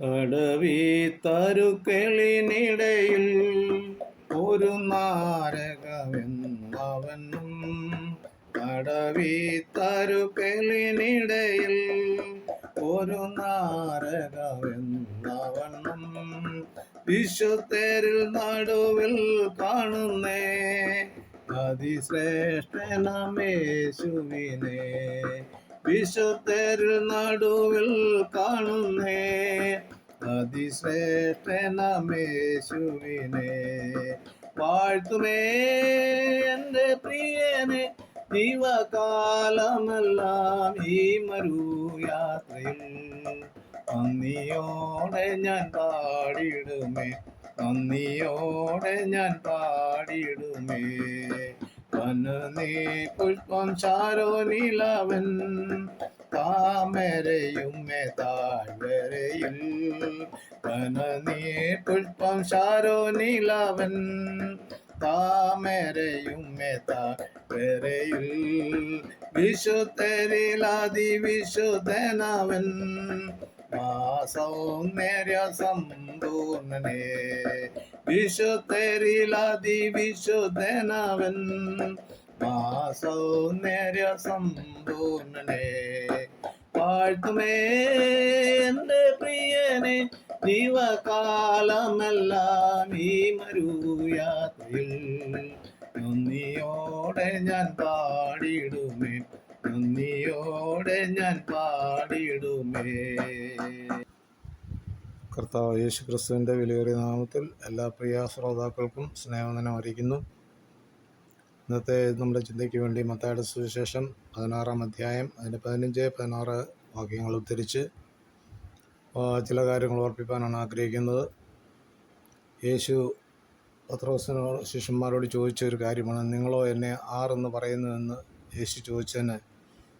അടവി തരുക്കളിനിടയിൽ ഒരു നാരകമെന്നവനും അടവി തരുക്കളിനിടയിൽ ഒരു നാരകമെന്നവനും വിശ്വത്തേരിൽ നടുവിൽ കാണുന്നേ അതിശ്രേഷ്ഠനമേശുവിനെ വിശുദ്ധരിൽ നടുവിൽ കാണുന്നേ. അതിശ്രേഷ്ഠനമേശുവിനെ വാഴ്ത്തുമേ എന്റെ പ്രിയനെ. ദിവകാലമെല്ലാം ഈ മരുയാത്രയിൽ നന്ദിയോടെ ഞാൻ പാടിയിടുമേ. നന്ദിയോടെ ഞാൻ പാടിയിടുമേ. വനനീ പുഷ്പം ചാരോനിലവൻ. താമരയുമേ താഴ്വരയും വനനീ പുഷ്പം ചാരോനിലവൻ. താമരയുമേ താഴ്വരയിൽ വിശുദ്ധരിലാതി വിശുദ്ധനവൻ സൗന്ദര്യ സമ്പൂർണനെ വിശുദ്ധരിലാതി വിശുദ്ധനവൻ സൗന്ദര്യ സമ്പൂർണനെ വാഴ്ത്തുമേ എന്റെ പ്രിയനെ ജീവകാലമെല്ലാം ഈ മരുയാത്രയിൽ നന്ദിയോടെ ഞാൻ പാടിയിടുമേ നന്ദിയോടെ ഞാൻ പാടിയിടുമേ. കർത്താവ് യേശു ക്രിസ്തുവിന്റെ വിലയേറിയ നാമത്തിൽ എല്ലാ പ്രിയ ശ്രോതാക്കൾക്കും സ്നേഹവന്ദനം അറിയിക്കുന്നു. ഇന്നത്തെ നമ്മുടെ ചിന്തയ്ക്ക് വേണ്ടി മത്തായുടെ സുവിശേഷം പതിനാറാം അധ്യായം അതിന്റെ പതിനഞ്ച് പതിനാറ് വാക്യങ്ങൾ ഉദ്ധരിച്ച് ചില കാര്യങ്ങൾ ഓർപ്പിക്കാനാണ് ആഗ്രഹിക്കുന്നത്. യേശു പത്രോസിനോട് ശിഷ്യന്മാരോട് ചോദിച്ച ഒരു കാര്യമാണ് നിങ്ങളോ എന്നെ ആരെന്ന് പറയുന്നുവെന്ന് യേശു ചോദിച്ചതിന്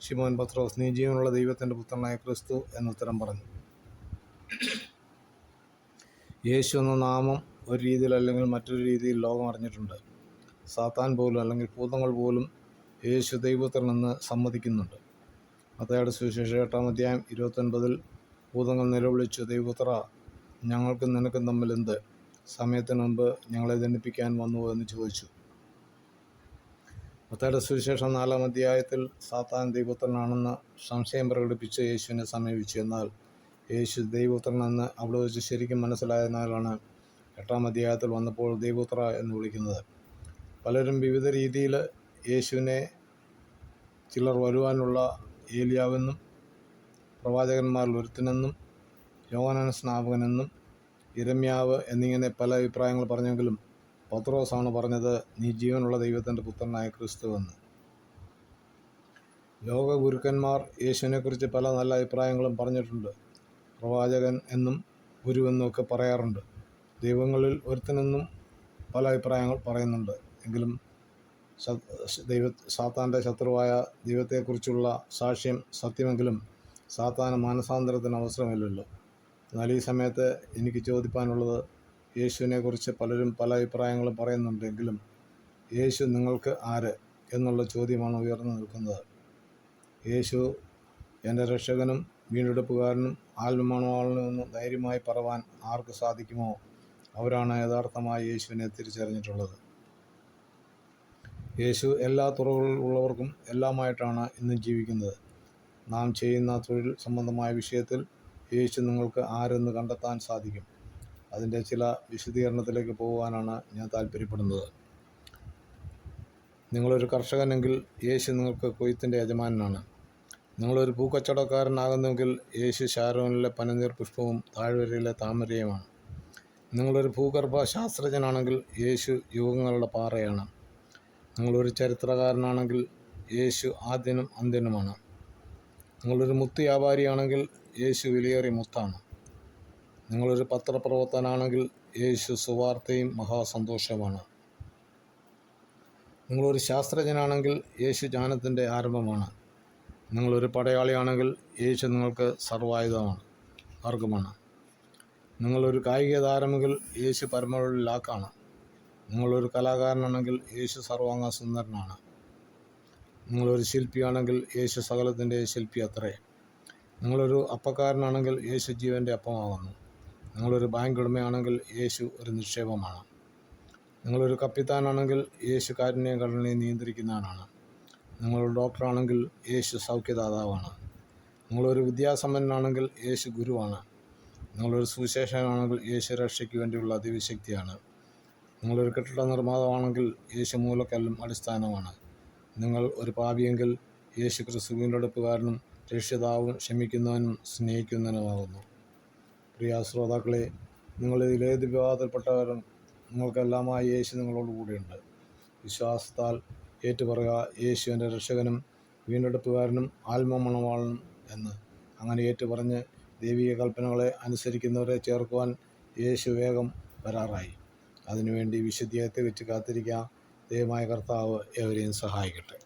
ശിമോൻ പത്രോസ് നീ ജീവനുള്ള ദൈവത്തിന്റെ പുത്രനായ ക്രിസ്തു എന്നുത്തരം പറഞ്ഞു. യേശു എന്ന നാമം ഒരു രീതിയിൽ അല്ലെങ്കിൽ മറ്റൊരു രീതിയിൽ ലോകം അറിഞ്ഞിട്ടുണ്ട്. സാത്താൻ പോലും അല്ലെങ്കിൽ ഭൂതങ്ങൾ പോലും യേശു ദൈവപുത്രനെന്ന് സമ്മതിക്കുന്നുണ്ട്. അതയുടെ സുവിശേഷം എട്ടാം അധ്യായം ഇരുപത്തൊൻപതിൽ ഭൂതങ്ങൾ നിലവിളിച്ചു ദൈവപുത്ര ഞങ്ങൾക്കും നിനക്കും തമ്മിൽ എന്ത്? സമയത്തിന് മുമ്പ് ഞങ്ങളെ ദണ്ഡിപ്പിക്കാൻ വന്നു എന്ന് ചോദിച്ചു. മത്തയുടെ സുവിശേഷം നാലാം അധ്യായത്തിൽ സാത്താൻ ദൈവപുത്രനാണെന്ന് സംശയം പ്രകടിപ്പിച്ച് യേശുവിനെ സമീപിച്ചു. എന്നാൽ യേശു ദൈവപുത്രനെന്ന് അവിടെ വെച്ച് ശരിക്കും മനസ്സിലായതിനാലാണ് എട്ടാം അധ്യായത്തിൽ വന്നപ്പോൾ ദൈവപുത്ര എന്ന് വിളിക്കുന്നത്. പലരും വിവിധ രീതിയിൽ യേശുവിനെ ചിലർ വരുവാനുള്ള ഏലിയാവെന്നും പ്രവാചകന്മാരിൽ ഒരുത്തനെന്നും യോഹനാൻ സ്നാപകനെന്നും ഇരമ്യാവ് എന്നിങ്ങനെ പല അഭിപ്രായങ്ങൾ പറഞ്ഞെങ്കിലും പത്രോസാണ് പറഞ്ഞത് നീ ജീവനുള്ള ദൈവത്തിന്റെ പുത്രനായ ക്രിസ്തുവെന്ന് ലോക ഗുരുക്കന്മാർ യേശുവിനെക്കുറിച്ച് പല നല്ല അഭിപ്രായങ്ങളും പറഞ്ഞിട്ടുണ്ട്. പ്രവാചകൻ എന്നും ഗുരുവെന്നും ഒക്കെ പറയാറുണ്ട്. ദൈവങ്ങളിൽ ഒരുത്തനെന്നും പല അഭിപ്രായങ്ങൾ പറയുന്നുണ്ട്. എങ്കിലും ദൈവ സാത്താന്റെ ശത്രുവായ ദൈവത്തെക്കുറിച്ചുള്ള സാക്ഷ്യം സത്യമെങ്കിലും സാത്താൻ മാനസാന്തരത്തിന് അവസരമില്ലല്ലോ. എന്നാൽ ഈ സമയത്ത് എനിക്ക് ചോദിപ്പാനുള്ളത് യേശുവിനെക്കുറിച്ച് പലരും പല അഭിപ്രായങ്ങളും പറയുന്നുണ്ടെങ്കിലും യേശു നിങ്ങൾക്ക് ആര് എന്നുള്ള ചോദ്യമാണ് ഉയർന്നു നിൽക്കുന്നത്. യേശു എന്റെ രക്ഷകനും വീണ്ടെടുപ്പുകാരനും ആത്മമണവാളനുമെന്ന് ധൈര്യമായി പറവാൻ ആർക്ക് സാധിക്കുമോ? അവരാണ് യഥാർത്ഥമായി യേശുവിനെ തിരിച്ചറിഞ്ഞിട്ടുള്ളത്. യേശു എല്ലാ തുറകളിലുള്ളവർക്കും എല്ലാമായിട്ടാണ് ഇന്ന് ജീവിക്കുന്നത്. നാം ചെയ്യുന്ന തൊഴിൽ സംബന്ധമായ വിഷയത്തിൽ യേശു നിങ്ങൾക്ക് ആരെന്ന് കണ്ടെത്താൻ സാധിക്കും. അതിന്റെ ചില വിശദീകരണത്തിലേക്ക് പോകുവാനാണ് ഞാൻ താല്പര്യപ്പെടുന്നത്. നിങ്ങളൊരു കർഷകനെങ്കിൽ യേശു നിങ്ങൾക്ക് കൊയ്ത്തിന്റെ യജമാനനാണ്. നിങ്ങളൊരു പൂക്കച്ചവടക്കാരനാകുന്നുവെങ്കിൽ യേശു ഷാരോനിലെ പനനീർ പുഷ്പവും താഴ്വരയിലെ താമരയുമാണ്. നിങ്ങളൊരു ഭൂഗർഭ ശാസ്ത്രജ്ഞനാണെങ്കിൽ യേശു യുഗങ്ങളുടെ പാറയാണ്. നിങ്ങളൊരു ചരിത്രകാരനാണെങ്കിൽ യേശു ആദ്യനും അന്ത്യനുമാണ്. നിങ്ങളൊരു മുത്ത് വ്യാപാരിയാണെങ്കിൽ യേശു വിലയേറിയ മുത്താണ്. നിങ്ങളൊരു പത്രപ്രവർത്തനാണെങ്കിൽ യേശു സുവാർത്തയും മഹാസന്തോഷമാണ് നിങ്ങളൊരു ശാസ്ത്രജ്ഞനാണെങ്കിൽ യേശു ജ്ഞാനത്തിന്റെ ആരംഭമാണ്. നിങ്ങളൊരു പടയാളിയാണെങ്കിൽ യേശു നിങ്ങൾക്ക് സർവായുധമാണ് വർഗമാണ് നിങ്ങളൊരു കായിക താരമെങ്കിൽ യേശു പരമൊഴി ലാക്കാണ് നിങ്ങളൊരു കലാകാരനാണെങ്കിൽ യേശു സർവാംഗ സുന്ദരനാണ് നിങ്ങളൊരു ശില്പിയാണെങ്കിൽ യേശു സകലത്തിന്റെ ശില്പി അത്രേ. നിങ്ങളൊരു അപ്പക്കാരനാണെങ്കിൽ യേശു ജീവന്റെ അപ്പമാകുന്നു. നിങ്ങളൊരു ബാങ്ക് ഉടമയാണെങ്കിൽ യേശു ഒരു നിക്ഷേപമാണ്. നിങ്ങളൊരു കപ്പിത്താനാണെങ്കിൽ യേശു കാരുണ്യഘടനയെ നിയന്ത്രിക്കുന്നവനാണ് നിങ്ങളൊരു ഡോക്ടറാണെങ്കിൽ യേശു സൗഖ്യദാതാവാണ്. നിങ്ങളൊരു വിദ്യാസമ്പന്നനാണെങ്കിൽ യേശു ഗുരുവാണ്. നിങ്ങളൊരു സുവിശേഷനാണെങ്കിൽ യേശു രക്ഷയ്ക്ക് വേണ്ടിയുള്ള അതിവിശക്തിയാണ്. നിങ്ങളൊരു കെട്ടിട നിർമ്മാതാവാണെങ്കിൽ യേശു മൂലക്കല്ലും അടിസ്ഥാനമാണ്. നിങ്ങൾ ഒരു പാപിയെങ്കിൽ യേശു ക്രിസ്തു വീണ്ടെടുപ്പുകാരനും രക്ഷിതാവും ക്ഷമിക്കുന്നവനും സ്നേഹിക്കുന്നവനുമാകുന്നു. പ്രിയ ശ്രോതാക്കളെ നിങ്ങൾ ഇതിലേത് വിവാദത്തിൽപ്പെട്ടവരും നിങ്ങൾക്കെല്ലാമായി യേശു നിങ്ങളോട് കൂടെയുണ്ട്. വിശ്വാസത്താൽ ഏറ്റുപറയുക യേശു എന്റെ രക്ഷകനും വീണ്ടെടുപ്പുകാരനും ആത്മമണവാളനും എന്ന്. അങ്ങനെ ഏറ്റുപറഞ്ഞ് ദൈവിക കൽപ്പനകളെ അനുസരിക്കുന്നവരെ ചേർക്കുവാൻ യേശു വേഗം വരാറായി. അതിനുവേണ്ടി വിശുദ്ധിയെ തികച്ച് കാത്തിരിക്കുക. ദൈവമായ കർത്താവ് എവരെയും സഹായിക്കട്ടെ.